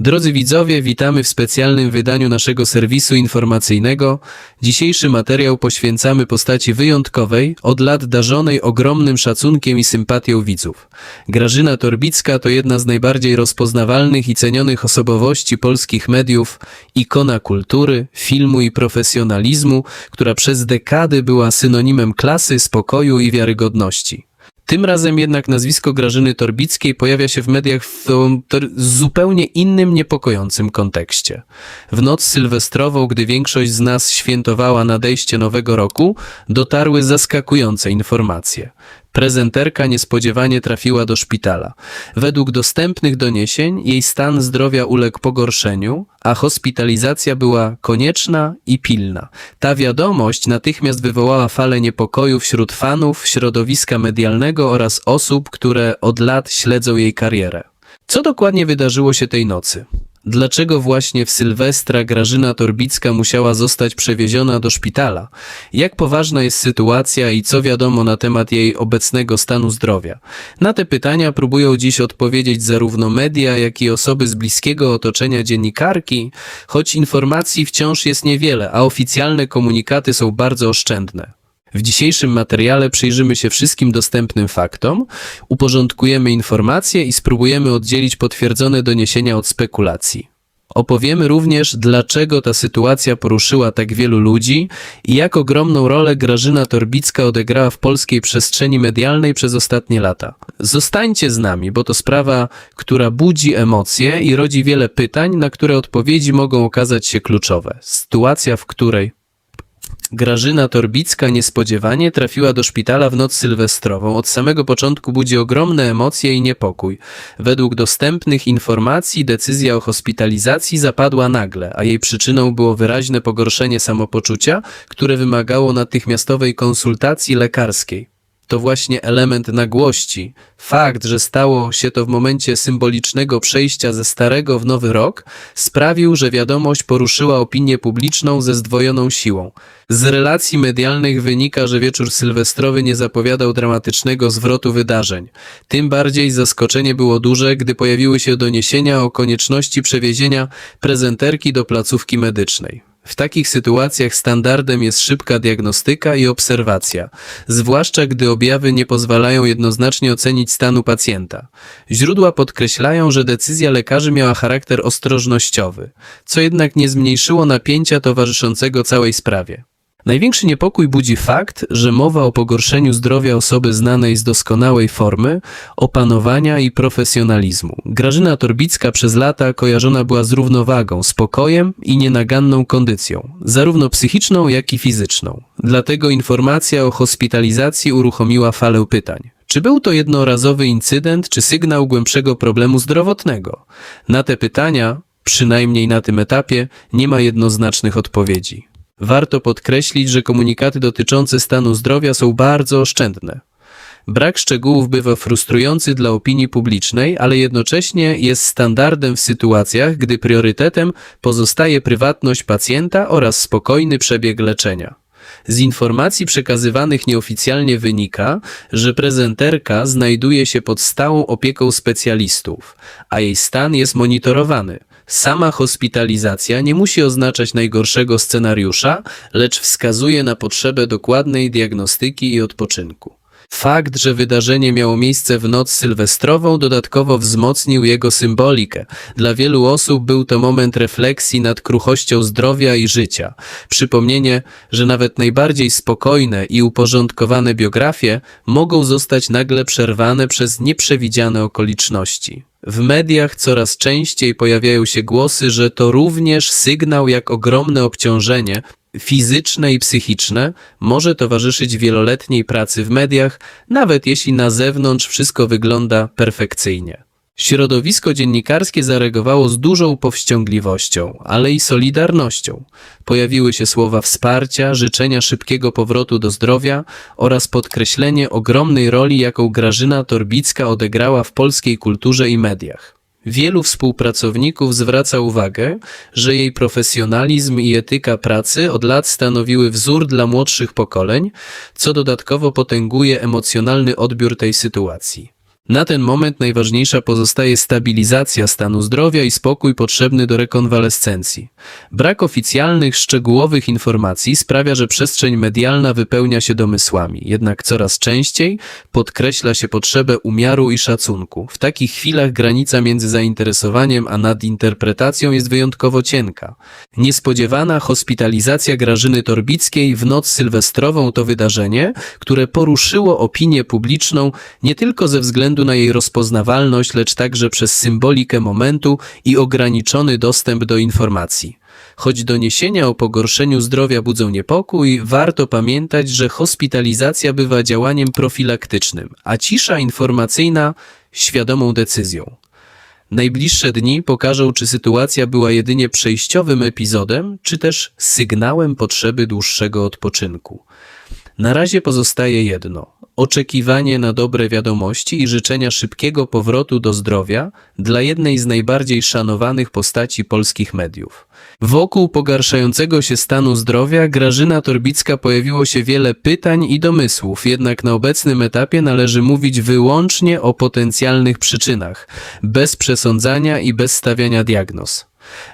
Drodzy widzowie, witamy w specjalnym wydaniu naszego serwisu informacyjnego. Dzisiejszy materiał poświęcamy postaci wyjątkowej, od lat darzonej ogromnym szacunkiem i sympatią widzów. Grażyna Torbicka to jedna z najbardziej rozpoznawalnych i cenionych osobowości polskich mediów, ikona kultury, filmu i profesjonalizmu, która przez dekady była synonimem klasy, spokoju i wiarygodności. Tym razem jednak nazwisko Grażyny Torbickiej pojawia się w mediach w zupełnie innym, niepokojącym kontekście. W noc sylwestrową, gdy większość z nas świętowała nadejście nowego roku, dotarły zaskakujące informacje. Prezenterka niespodziewanie trafiła do szpitala. Według dostępnych doniesień jej stan zdrowia uległ pogorszeniu, a hospitalizacja była konieczna i pilna. Ta wiadomość natychmiast wywołała falę niepokoju wśród fanów, środowiska medialnego oraz osób, które od lat śledzą jej karierę. Co dokładnie wydarzyło się tej nocy? Dlaczego właśnie w Sylwestra Grażyna Torbicka musiała zostać przewieziona do szpitala? Jak poważna jest sytuacja i co wiadomo na temat jej obecnego stanu zdrowia? Na te pytania próbują dziś odpowiedzieć zarówno media, jak i osoby z bliskiego otoczenia dziennikarki, choć informacji wciąż jest niewiele, a oficjalne komunikaty są bardzo oszczędne. W dzisiejszym materiale przyjrzymy się wszystkim dostępnym faktom, uporządkujemy informacje i spróbujemy oddzielić potwierdzone doniesienia od spekulacji. Opowiemy również, dlaczego ta sytuacja poruszyła tak wielu ludzi i jak ogromną rolę Grażyna Torbicka odegrała w polskiej przestrzeni medialnej przez ostatnie lata. Zostańcie z nami, bo to sprawa, która budzi emocje i rodzi wiele pytań, na które odpowiedzi mogą okazać się kluczowe. Sytuacja, w której Grażyna Torbicka niespodziewanie trafiła do szpitala w noc sylwestrową. Od samego początku budzi ogromne emocje i niepokój. Według dostępnych informacji decyzja o hospitalizacji zapadła nagle, a jej przyczyną było wyraźne pogorszenie samopoczucia, które wymagało natychmiastowej konsultacji lekarskiej. To właśnie element nagłości. Fakt, że stało się to w momencie symbolicznego przejścia ze starego w nowy rok, sprawił, że wiadomość poruszyła opinię publiczną ze zdwojoną siłą. Z relacji medialnych wynika, że wieczór sylwestrowy nie zapowiadał dramatycznego zwrotu wydarzeń. Tym bardziej zaskoczenie było duże, gdy pojawiły się doniesienia o konieczności przewiezienia prezenterki do placówki medycznej. W takich sytuacjach standardem jest szybka diagnostyka i obserwacja, zwłaszcza gdy objawy nie pozwalają jednoznacznie ocenić stanu pacjenta. Źródła podkreślają, że decyzja lekarzy miała charakter ostrożnościowy, co jednak nie zmniejszyło napięcia towarzyszącego całej sprawie. Największy niepokój budzi fakt, że mowa o pogorszeniu zdrowia osoby znanej z doskonałej formy, opanowania i profesjonalizmu. Grażyna Torbicka przez lata kojarzona była z równowagą, spokojem i nienaganną kondycją, zarówno psychiczną, jak i fizyczną. Dlatego informacja o hospitalizacji uruchomiła falę pytań. Czy był to jednorazowy incydent, czy sygnał głębszego problemu zdrowotnego? Na te pytania, przynajmniej na tym etapie, nie ma jednoznacznych odpowiedzi. Warto podkreślić, że komunikaty dotyczące stanu zdrowia są bardzo oszczędne. Brak szczegółów bywa frustrujący dla opinii publicznej, ale jednocześnie jest standardem w sytuacjach, gdy priorytetem pozostaje prywatność pacjenta oraz spokojny przebieg leczenia. Z informacji przekazywanych nieoficjalnie wynika, że prezenterka znajduje się pod stałą opieką specjalistów, a jej stan jest monitorowany. Sama hospitalizacja nie musi oznaczać najgorszego scenariusza, lecz wskazuje na potrzebę dokładnej diagnostyki i odpoczynku. Fakt, że wydarzenie miało miejsce w noc sylwestrową dodatkowo wzmocnił jego symbolikę. Dla wielu osób był to moment refleksji nad kruchością zdrowia i życia. Przypomnienie, że nawet najbardziej spokojne i uporządkowane biografie mogą zostać nagle przerwane przez nieprzewidziane okoliczności. W mediach coraz częściej pojawiają się głosy, że to również sygnał, jak ogromne obciążenie fizyczne i psychiczne może towarzyszyć wieloletniej pracy w mediach, nawet jeśli na zewnątrz wszystko wygląda perfekcyjnie. Środowisko dziennikarskie zareagowało z dużą powściągliwością, ale i solidarnością. Pojawiły się słowa wsparcia, życzenia szybkiego powrotu do zdrowia oraz podkreślenie ogromnej roli, jaką Grażyna Torbicka odegrała w polskiej kulturze i mediach. Wielu współpracowników zwraca uwagę, że jej profesjonalizm i etyka pracy od lat stanowiły wzór dla młodszych pokoleń, co dodatkowo potęguje emocjonalny odbiór tej sytuacji. Na ten moment najważniejsza pozostaje stabilizacja stanu zdrowia i spokój potrzebny do rekonwalescencji. Brak oficjalnych, szczegółowych informacji sprawia, że przestrzeń medialna wypełnia się domysłami, jednak coraz częściej podkreśla się potrzebę umiaru i szacunku. W takich chwilach granica między zainteresowaniem a nadinterpretacją jest wyjątkowo cienka. Niespodziewana hospitalizacja Grażyny Torbickiej w noc sylwestrową to wydarzenie, które poruszyło opinię publiczną nie tylko ze względu na jej rozpoznawalność, lecz także przez symbolikę momentu i ograniczony dostęp do informacji. Choć doniesienia o pogorszeniu zdrowia budzą niepokój, warto pamiętać, że hospitalizacja bywa działaniem profilaktycznym, a cisza informacyjna świadomą decyzją. Najbliższe dni pokażą, czy sytuacja była jedynie przejściowym epizodem, czy też sygnałem potrzeby dłuższego odpoczynku. Na razie pozostaje jedno: oczekiwanie na dobre wiadomości i życzenia szybkiego powrotu do zdrowia dla jednej z najbardziej szanowanych postaci polskich mediów. Wokół pogarszającego się stanu zdrowia Grażyna Torbicka pojawiło się wiele pytań i domysłów, jednak na obecnym etapie należy mówić wyłącznie o potencjalnych przyczynach, bez przesądzania i bez stawiania diagnoz.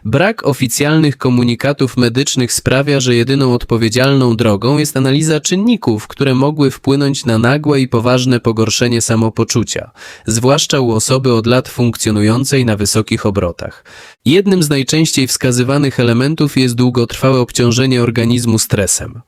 Brak oficjalnych komunikatów medycznych sprawia, że jedyną odpowiedzialną drogą jest analiza czynników, które mogły wpłynąć na nagłe i poważne pogorszenie samopoczucia, zwłaszcza u osoby od lat funkcjonującej na wysokich obrotach. Jednym z najczęściej wskazywanych elementów jest długotrwałe obciążenie organizmu stresem.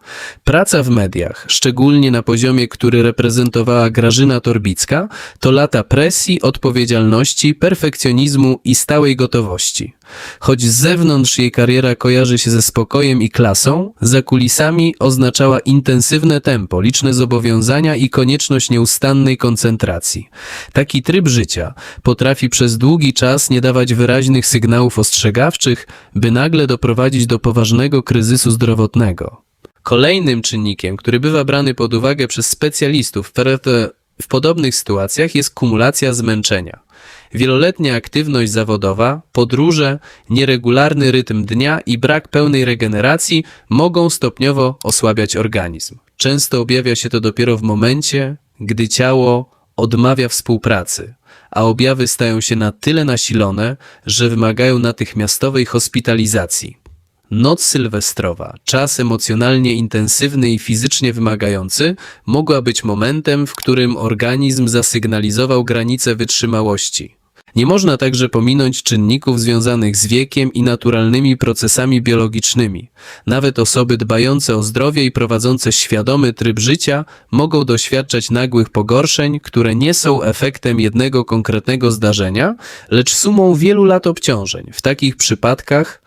Praca w mediach, szczególnie na poziomie, który reprezentowała Grażyna Torbicka, to lata presji, odpowiedzialności, perfekcjonizmu i stałej gotowości. Choć z zewnątrz jej kariera kojarzy się ze spokojem i klasą, za kulisami oznaczała intensywne tempo, liczne zobowiązania i konieczność nieustannej koncentracji. Taki tryb życia potrafi przez długi czas nie dawać wyraźnych sygnałów ostrzegawczych, by nagle doprowadzić do poważnego kryzysu zdrowotnego. Kolejnym czynnikiem, który bywa brany pod uwagę przez specjalistów w podobnych sytuacjach jest kumulacja zmęczenia. Wieloletnia aktywność zawodowa, podróże, nieregularny rytm dnia i brak pełnej regeneracji mogą stopniowo osłabiać organizm. Często objawia się to dopiero w momencie, gdy ciało odmawia współpracy, a objawy stają się na tyle nasilone, że wymagają natychmiastowej hospitalizacji. Noc sylwestrowa, czas emocjonalnie intensywny i fizycznie wymagający, mogła być momentem, w którym organizm zasygnalizował granice wytrzymałości. Nie można także pominąć czynników związanych z wiekiem i naturalnymi procesami biologicznymi. Nawet osoby dbające o zdrowie i prowadzące świadomy tryb życia mogą doświadczać nagłych pogorszeń, które nie są efektem jednego konkretnego zdarzenia, lecz sumą wielu lat obciążeń. W takich przypadkach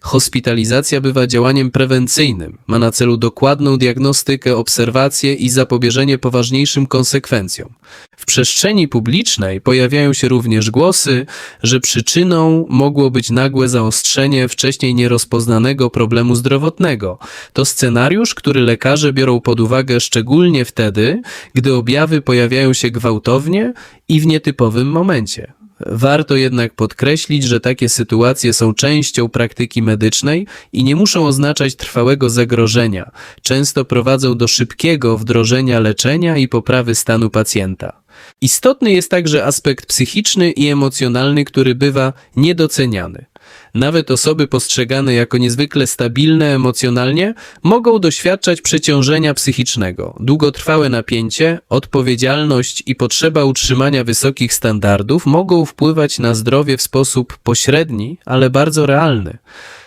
Hospitalizacja bywa działaniem prewencyjnym, ma na celu dokładną diagnostykę, obserwację i zapobieżenie poważniejszym konsekwencjom. W przestrzeni publicznej pojawiają się również głosy, że przyczyną mogło być nagłe zaostrzenie wcześniej nierozpoznanego problemu zdrowotnego. To scenariusz, który lekarze biorą pod uwagę szczególnie wtedy, gdy objawy pojawiają się gwałtownie i w nietypowym momencie. Warto jednak podkreślić, że takie sytuacje są częścią praktyki medycznej i nie muszą oznaczać trwałego zagrożenia. Często prowadzą do szybkiego wdrożenia leczenia i poprawy stanu pacjenta. Istotny jest także aspekt psychiczny i emocjonalny, który bywa niedoceniany. Nawet osoby postrzegane jako niezwykle stabilne emocjonalnie mogą doświadczać przeciążenia psychicznego. Długotrwałe napięcie, odpowiedzialność i potrzeba utrzymania wysokich standardów mogą wpływać na zdrowie w sposób pośredni, ale bardzo realny.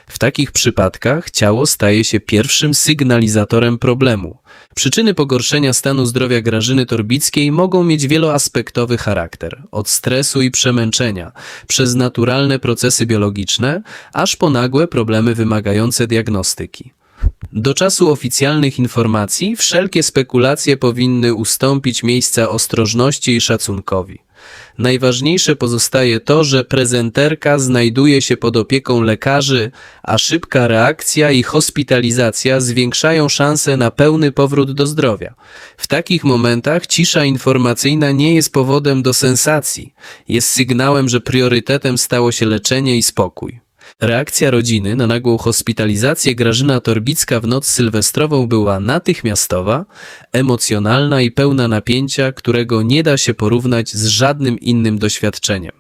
W takich przypadkach ciało staje się pierwszym sygnalizatorem problemu. Przyczyny pogorszenia stanu zdrowia Grażyny Torbickiej mogą mieć wieloaspektowy charakter, od stresu i przemęczenia, przez naturalne procesy biologiczne, aż po nagłe problemy wymagające diagnostyki. Do czasu oficjalnych informacji wszelkie spekulacje powinny ustąpić miejsca ostrożności i szacunkowi. Najważniejsze pozostaje to, że prezenterka znajduje się pod opieką lekarzy, a szybka reakcja i hospitalizacja zwiększają szanse na pełny powrót do zdrowia. W takich momentach cisza informacyjna nie jest powodem do sensacji, jest sygnałem, że priorytetem stało się leczenie i spokój. Reakcja rodziny na nagłą hospitalizację Grażyna Torbicka w noc sylwestrową była natychmiastowa, emocjonalna i pełna napięcia, którego nie da się porównać z żadnym innym doświadczeniem.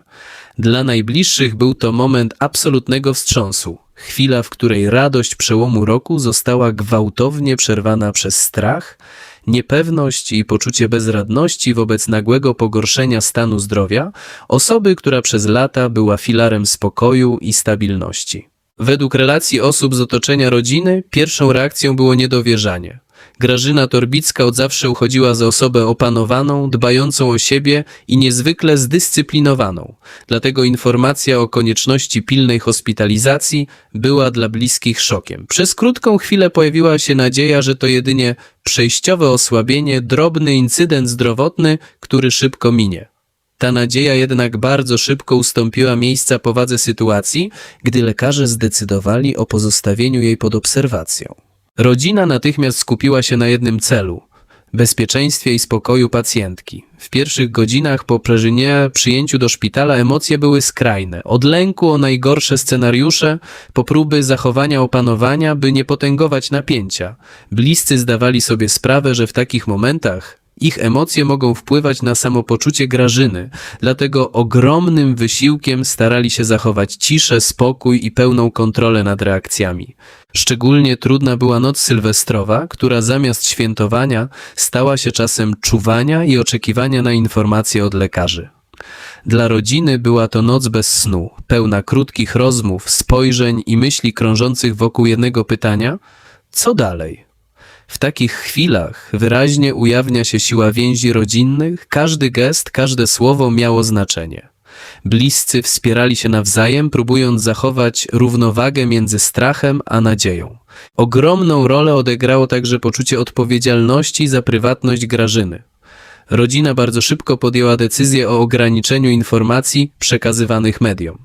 Dla najbliższych był to moment absolutnego wstrząsu, chwila, w której radość przełomu roku została gwałtownie przerwana przez strach, niepewność i poczucie bezradności wobec nagłego pogorszenia stanu zdrowia osoby, która przez lata była filarem spokoju i stabilności. Według relacji osób z otoczenia rodziny, pierwszą reakcją było niedowierzanie. Grażyna Torbicka od zawsze uchodziła za osobę opanowaną, dbającą o siebie i niezwykle zdyscyplinowaną. Dlatego informacja o konieczności pilnej hospitalizacji była dla bliskich szokiem. Przez krótką chwilę pojawiła się nadzieja, że to jedynie przejściowe osłabienie, drobny incydent zdrowotny, który szybko minie. Ta nadzieja jednak bardzo szybko ustąpiła miejsca powadze sytuacji, gdy lekarze zdecydowali o pozostawieniu jej pod obserwacją. Rodzina natychmiast skupiła się na jednym celu bezpieczeństwie i spokoju pacjentki. W pierwszych godzinach po Przeżynie przyjęciu do szpitala emocje były skrajne. Od lęku o najgorsze scenariusze, po próby zachowania opanowania, by nie potęgować napięcia. Bliscy zdawali sobie sprawę, że w takich momentach ich emocje mogą wpływać na samopoczucie Grażyny, dlatego ogromnym wysiłkiem starali się zachować ciszę, spokój i pełną kontrolę nad reakcjami. Szczególnie trudna była noc sylwestrowa, która zamiast świętowania stała się czasem czuwania i oczekiwania na informacje od lekarzy. Dla rodziny była to noc bez snu, pełna krótkich rozmów, spojrzeń i myśli krążących wokół jednego pytania: co dalej? W takich chwilach wyraźnie ujawnia się siła więzi rodzinnych, każdy gest, każde słowo miało znaczenie. Bliscy wspierali się nawzajem, próbując zachować równowagę między strachem a nadzieją. Ogromną rolę odegrało także poczucie odpowiedzialności za prywatność Grażyny. Rodzina bardzo szybko podjęła decyzję o ograniczeniu informacji przekazywanych mediom.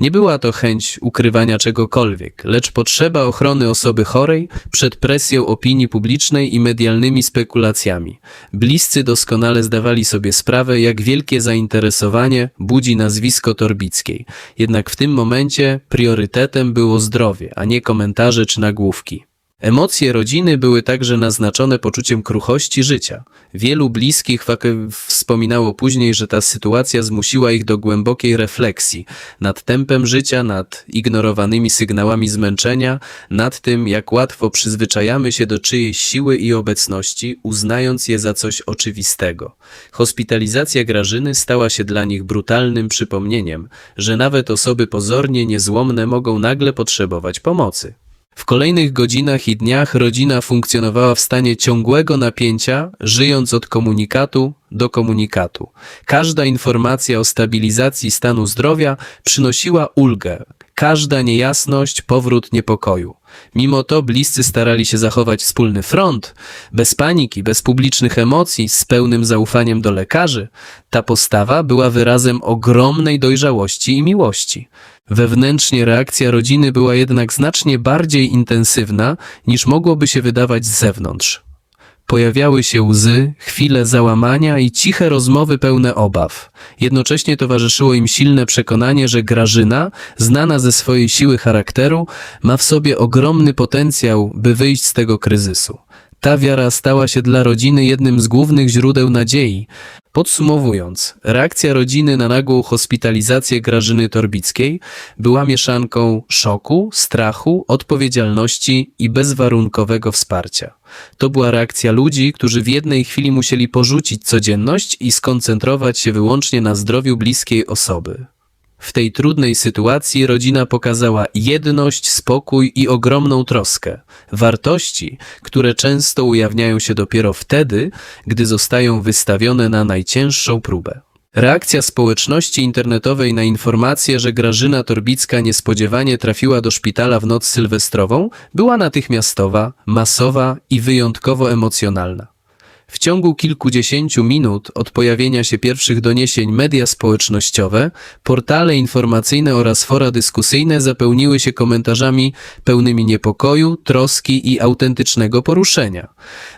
Nie była to chęć ukrywania czegokolwiek, lecz potrzeba ochrony osoby chorej przed presją opinii publicznej i medialnymi spekulacjami. Bliscy doskonale zdawali sobie sprawę, jak wielkie zainteresowanie budzi nazwisko Torbickiej. Jednak w tym momencie priorytetem było zdrowie, a nie komentarze czy nagłówki. Emocje rodziny były także naznaczone poczuciem kruchości życia. Wielu bliskich wspominało później, że ta sytuacja zmusiła ich do głębokiej refleksji nad tempem życia, nad ignorowanymi sygnałami zmęczenia, nad tym, jak łatwo przyzwyczajamy się do czyjejś siły i obecności, uznając je za coś oczywistego. Hospitalizacja Grażyny stała się dla nich brutalnym przypomnieniem, że nawet osoby pozornie niezłomne mogą nagle potrzebować pomocy. W kolejnych godzinach i dniach rodzina funkcjonowała w stanie ciągłego napięcia, żyjąc od komunikatu do komunikatu. Każda informacja o stabilizacji stanu zdrowia przynosiła ulgę, każda niejasność powrót niepokoju. Mimo to bliscy starali się zachować wspólny front, bez paniki, bez publicznych emocji, z pełnym zaufaniem do lekarzy. Ta postawa była wyrazem ogromnej dojrzałości i miłości. Wewnętrznie reakcja rodziny była jednak znacznie bardziej intensywna niż mogłoby się wydawać z zewnątrz. Pojawiały się łzy, chwile załamania i ciche rozmowy pełne obaw. Jednocześnie towarzyszyło im silne przekonanie, że Grażyna, znana ze swojej siły charakteru, ma w sobie ogromny potencjał, by wyjść z tego kryzysu. Ta wiara stała się dla rodziny jednym z głównych źródeł nadziei. Podsumowując, reakcja rodziny na nagłą hospitalizację Grażyny Torbickiej była mieszanką szoku, strachu, odpowiedzialności i bezwarunkowego wsparcia. To była reakcja ludzi, którzy w jednej chwili musieli porzucić codzienność i skoncentrować się wyłącznie na zdrowiu bliskiej osoby. W tej trudnej sytuacji rodzina pokazała jedność, spokój i ogromną troskę. Wartości, które często ujawniają się dopiero wtedy, gdy zostają wystawione na najcięższą próbę. Reakcja społeczności internetowej na informację, że Grażyna Torbicka niespodziewanie trafiła do szpitala w noc sylwestrową, była natychmiastowa, masowa i wyjątkowo emocjonalna. W ciągu kilkudziesięciu minut od pojawienia się pierwszych doniesień media społecznościowe, portale informacyjne oraz fora dyskusyjne zapełniły się komentarzami pełnymi niepokoju, troski i autentycznego poruszenia.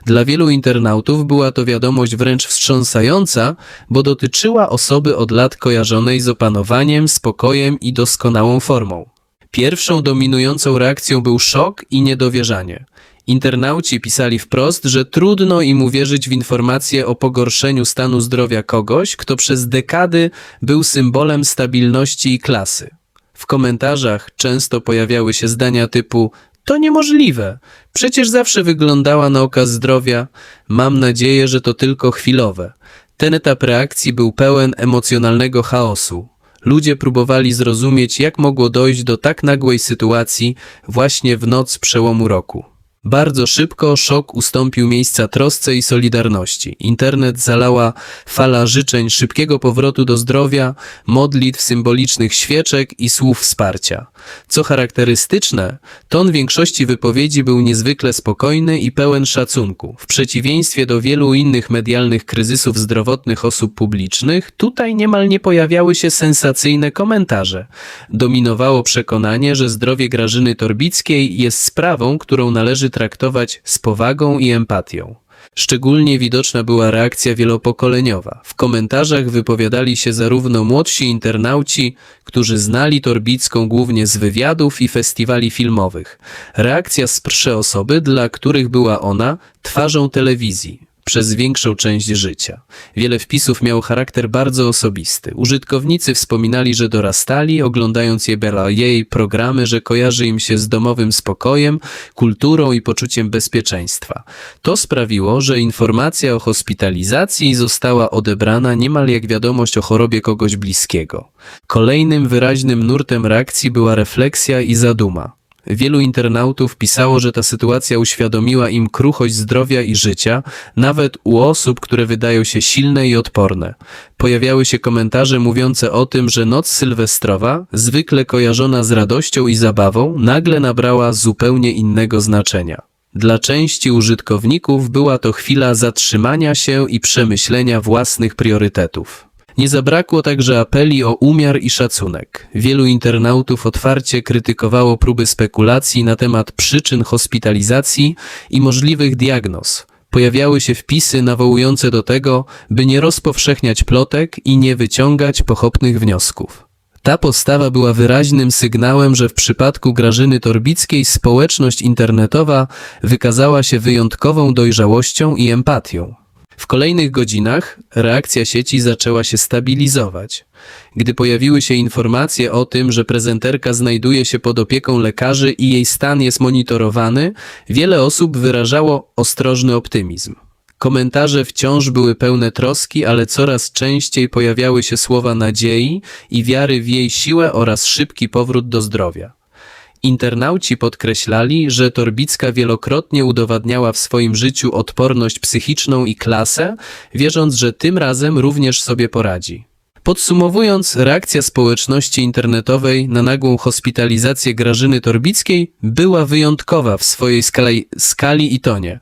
Dla wielu internautów była to wiadomość wręcz wstrząsająca, bo dotyczyła osoby od lat kojarzonej z opanowaniem, spokojem i doskonałą formą. Pierwszą dominującą reakcją był szok i niedowierzanie. Internauci pisali wprost, że trudno im uwierzyć w informacje o pogorszeniu stanu zdrowia kogoś, kto przez dekady był symbolem stabilności i klasy. W komentarzach często pojawiały się zdania typu to niemożliwe. Przecież zawsze wyglądała na okaz zdrowia. Mam nadzieję, że to tylko chwilowe. Ten etap reakcji był pełen emocjonalnego chaosu. Ludzie próbowali zrozumieć, jak mogło dojść do tak nagłej sytuacji właśnie w noc przełomu roku. Bardzo szybko szok ustąpił miejsca trosce i solidarności. Internet zalała fala życzeń szybkiego powrotu do zdrowia, modlitw symbolicznych świeczek i słów wsparcia. Co charakterystyczne, ton większości wypowiedzi był niezwykle spokojny i pełen szacunku. W przeciwieństwie do wielu innych medialnych kryzysów zdrowotnych osób publicznych, tutaj niemal nie pojawiały się sensacyjne komentarze. Dominowało przekonanie, że zdrowie Grażyny Torbickiej jest sprawą, którą należy traktować z powagą i empatią. Szczególnie widoczna była reakcja wielopokoleniowa. W komentarzach wypowiadali się zarówno młodsi internauci, którzy znali Torbicką głównie z wywiadów i festiwali filmowych. Reakcja sprsze osoby, dla których była ona twarzą telewizji przez większą część życia. Wiele wpisów miało charakter bardzo osobisty. Użytkownicy wspominali, że dorastali, oglądając jej programy, że kojarzy im się z domowym spokojem, kulturą i poczuciem bezpieczeństwa. To sprawiło, że informacja o hospitalizacji została odebrana niemal jak wiadomość o chorobie kogoś bliskiego. Kolejnym wyraźnym nurtem reakcji była refleksja i zaduma. Wielu internautów pisało, że ta sytuacja uświadomiła im kruchość zdrowia i życia, nawet u osób, które wydają się silne i odporne. Pojawiały się komentarze mówiące o tym, że noc sylwestrowa, zwykle kojarzona z radością i zabawą, nagle nabrała zupełnie innego znaczenia. Dla części użytkowników była to chwila zatrzymania się i przemyślenia własnych priorytetów. Nie zabrakło także apeli o umiar i szacunek. Wielu internautów otwarcie krytykowało próby spekulacji na temat przyczyn hospitalizacji i możliwych diagnoz. Pojawiały się wpisy nawołujące do tego, by nie rozpowszechniać plotek i nie wyciągać pochopnych wniosków. Ta postawa była wyraźnym sygnałem, że w przypadku Grażyny Torbickiej społeczność internetowa wykazała się wyjątkową dojrzałością i empatią. W kolejnych godzinach reakcja sieci zaczęła się stabilizować. Gdy pojawiły się informacje o tym, że prezenterka znajduje się pod opieką lekarzy i jej stan jest monitorowany, wiele osób wyrażało ostrożny optymizm. Komentarze wciąż były pełne troski, ale coraz częściej pojawiały się słowa nadziei i wiary w jej siłę oraz szybki powrót do zdrowia. Internauci podkreślali, że Torbicka wielokrotnie udowadniała w swoim życiu odporność psychiczną i klasę, wierząc, że tym razem również sobie poradzi. Podsumowując, reakcja społeczności internetowej na nagłą hospitalizację Grażyny Torbickiej była wyjątkowa w swojej skali, skali i tonie.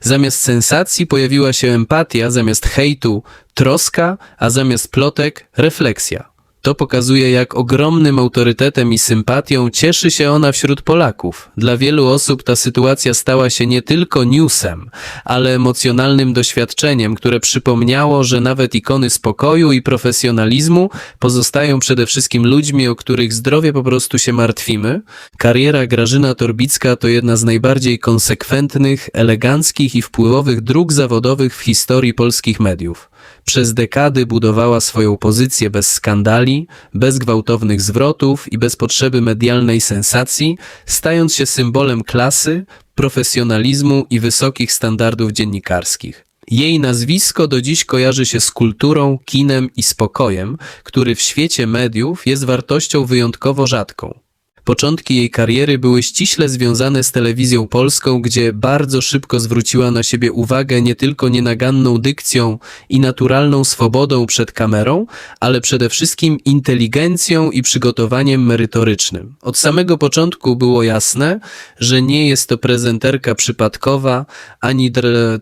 Zamiast sensacji pojawiła się empatia, zamiast hejtu troska, a zamiast plotek refleksja. To pokazuje, jak ogromnym autorytetem i sympatią cieszy się ona wśród Polaków. Dla wielu osób ta sytuacja stała się nie tylko newsem, ale emocjonalnym doświadczeniem, które przypomniało, że nawet ikony spokoju i profesjonalizmu pozostają przede wszystkim ludźmi, o których zdrowie po prostu się martwimy. Kariera Grażyna Torbicka to jedna z najbardziej konsekwentnych, eleganckich i wpływowych dróg zawodowych w historii polskich mediów. Przez dekady budowała swoją pozycję bez skandali, bez gwałtownych zwrotów i bez potrzeby medialnej sensacji, stając się symbolem klasy, profesjonalizmu i wysokich standardów dziennikarskich. Jej nazwisko do dziś kojarzy się z kulturą, kinem i spokojem, który w świecie mediów jest wartością wyjątkowo rzadką. Początki jej kariery były ściśle związane z telewizją polską, gdzie bardzo szybko zwróciła na siebie uwagę nie tylko nienaganną dykcją i naturalną swobodą przed kamerą, ale przede wszystkim inteligencją i przygotowaniem merytorycznym. Od samego początku było jasne, że nie jest to prezenterka przypadkowa ani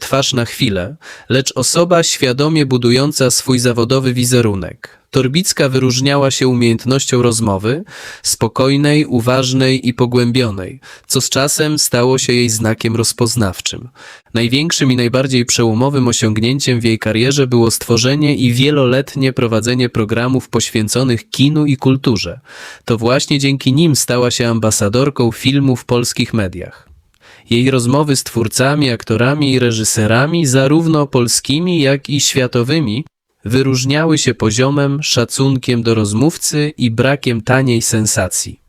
twarz na chwilę, lecz osoba świadomie budująca swój zawodowy wizerunek. Torbicka wyróżniała się umiejętnością rozmowy, spokojnej, uważnej i pogłębionej, co z czasem stało się jej znakiem rozpoznawczym. Największym i najbardziej przełomowym osiągnięciem w jej karierze było stworzenie i wieloletnie prowadzenie programów poświęconych kinu i kulturze. To właśnie dzięki nim stała się ambasadorką filmu w polskich mediach. Jej rozmowy z twórcami, aktorami i reżyserami, zarówno polskimi, jak i światowymi, wyróżniały się poziomem, szacunkiem do rozmówcy i brakiem taniej sensacji.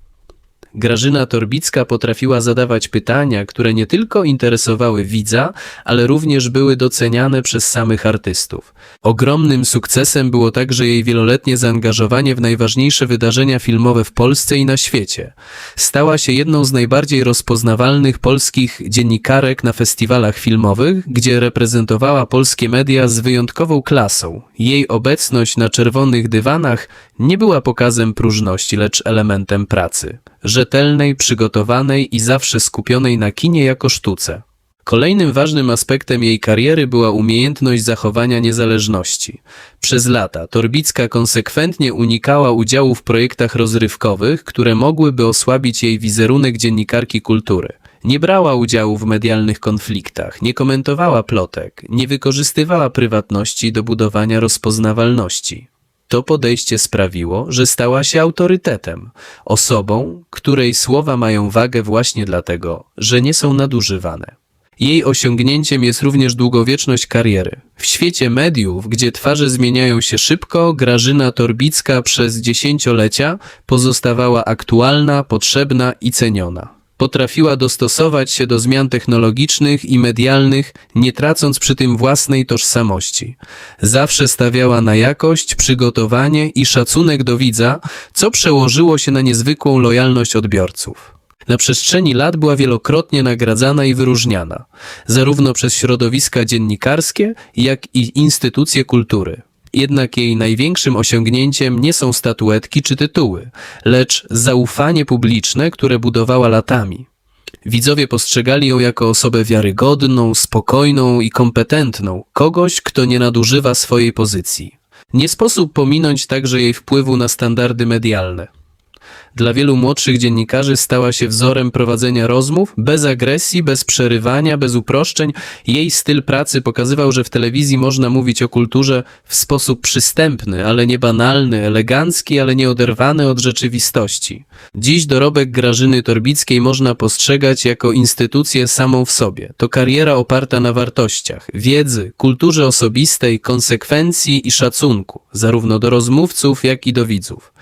Grażyna Torbicka potrafiła zadawać pytania, które nie tylko interesowały widza, ale również były doceniane przez samych artystów. Ogromnym sukcesem było także jej wieloletnie zaangażowanie w najważniejsze wydarzenia filmowe w Polsce i na świecie. Stała się jedną z najbardziej rozpoznawalnych polskich dziennikarek na festiwalach filmowych, gdzie reprezentowała polskie media z wyjątkową klasą. Jej obecność na czerwonych dywanach nie była pokazem próżności, lecz elementem pracy rzetelnej, przygotowanej i zawsze skupionej na kinie jako sztuce. Kolejnym ważnym aspektem jej kariery była umiejętność zachowania niezależności. Przez lata Torbicka konsekwentnie unikała udziału w projektach rozrywkowych, które mogłyby osłabić jej wizerunek dziennikarki kultury. Nie brała udziału w medialnych konfliktach, nie komentowała plotek, nie wykorzystywała prywatności do budowania rozpoznawalności. To podejście sprawiło, że stała się autorytetem, osobą, której słowa mają wagę właśnie dlatego, że nie są nadużywane. Jej osiągnięciem jest również długowieczność kariery. W świecie mediów, gdzie twarze zmieniają się szybko, Grażyna Torbicka przez dziesięciolecia pozostawała aktualna, potrzebna i ceniona. Potrafiła dostosować się do zmian technologicznych i medialnych, nie tracąc przy tym własnej tożsamości. Zawsze stawiała na jakość, przygotowanie i szacunek do widza, co przełożyło się na niezwykłą lojalność odbiorców. Na przestrzeni lat była wielokrotnie nagradzana i wyróżniana, zarówno przez środowiska dziennikarskie, jak i instytucje kultury. Jednak jej największym osiągnięciem nie są statuetki czy tytuły, lecz zaufanie publiczne, które budowała latami. Widzowie postrzegali ją jako osobę wiarygodną, spokojną i kompetentną, kogoś, kto nie nadużywa swojej pozycji. Nie sposób pominąć także jej wpływu na standardy medialne. Dla wielu młodszych dziennikarzy stała się wzorem prowadzenia rozmów bez agresji, bez przerywania, bez uproszczeń. Jej styl pracy pokazywał, że w telewizji można mówić o kulturze w sposób przystępny, ale nie banalny, elegancki, ale nie oderwany od rzeczywistości. Dziś dorobek Grażyny Torbickiej można postrzegać jako instytucję samą w sobie. To kariera oparta na wartościach, wiedzy, kulturze osobistej, konsekwencji i szacunku, zarówno do rozmówców, jak i do widzów.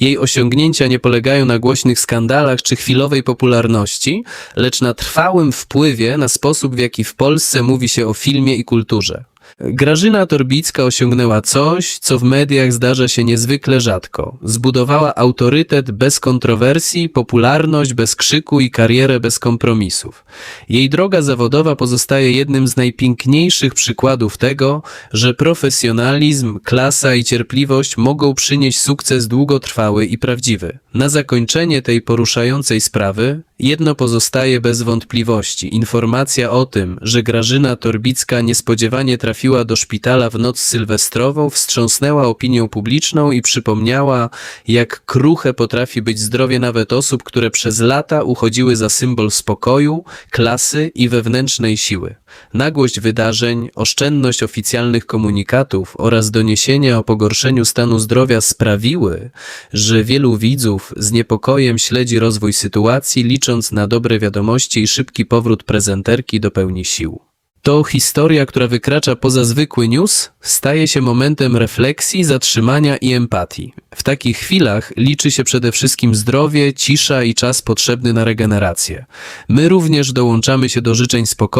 Jej osiągnięcia nie polegają na głośnych skandalach czy chwilowej popularności, lecz na trwałym wpływie na sposób, w jaki w Polsce mówi się o filmie i kulturze. Grażyna Torbicka osiągnęła coś, co w mediach zdarza się niezwykle rzadko. Zbudowała autorytet bez kontrowersji, popularność bez krzyku i karierę bez kompromisów. Jej droga zawodowa pozostaje jednym z najpiękniejszych przykładów tego, że profesjonalizm, klasa i cierpliwość mogą przynieść sukces długotrwały i prawdziwy. Na zakończenie tej poruszającej sprawy jedno pozostaje bez wątpliwości. Informacja o tym, że Grażyna Torbicka niespodziewanie trafiła do szpitala w noc sylwestrową wstrząsnęła opinią publiczną i przypomniała, jak kruche potrafi być zdrowie nawet osób, które przez lata uchodziły za symbol spokoju, klasy i wewnętrznej siły. Nagłość wydarzeń, oszczędność oficjalnych komunikatów oraz doniesienia o pogorszeniu stanu zdrowia sprawiły, że wielu widzów z niepokojem śledzi rozwój sytuacji, licząc na dobre wiadomości i szybki powrót prezenterki do pełni sił. To historia, która wykracza poza zwykły news, staje się momentem refleksji, zatrzymania i empatii. W takich chwilach liczy się przede wszystkim zdrowie, cisza i czas potrzebny na regenerację. My również dołączamy się do życzeń spokoju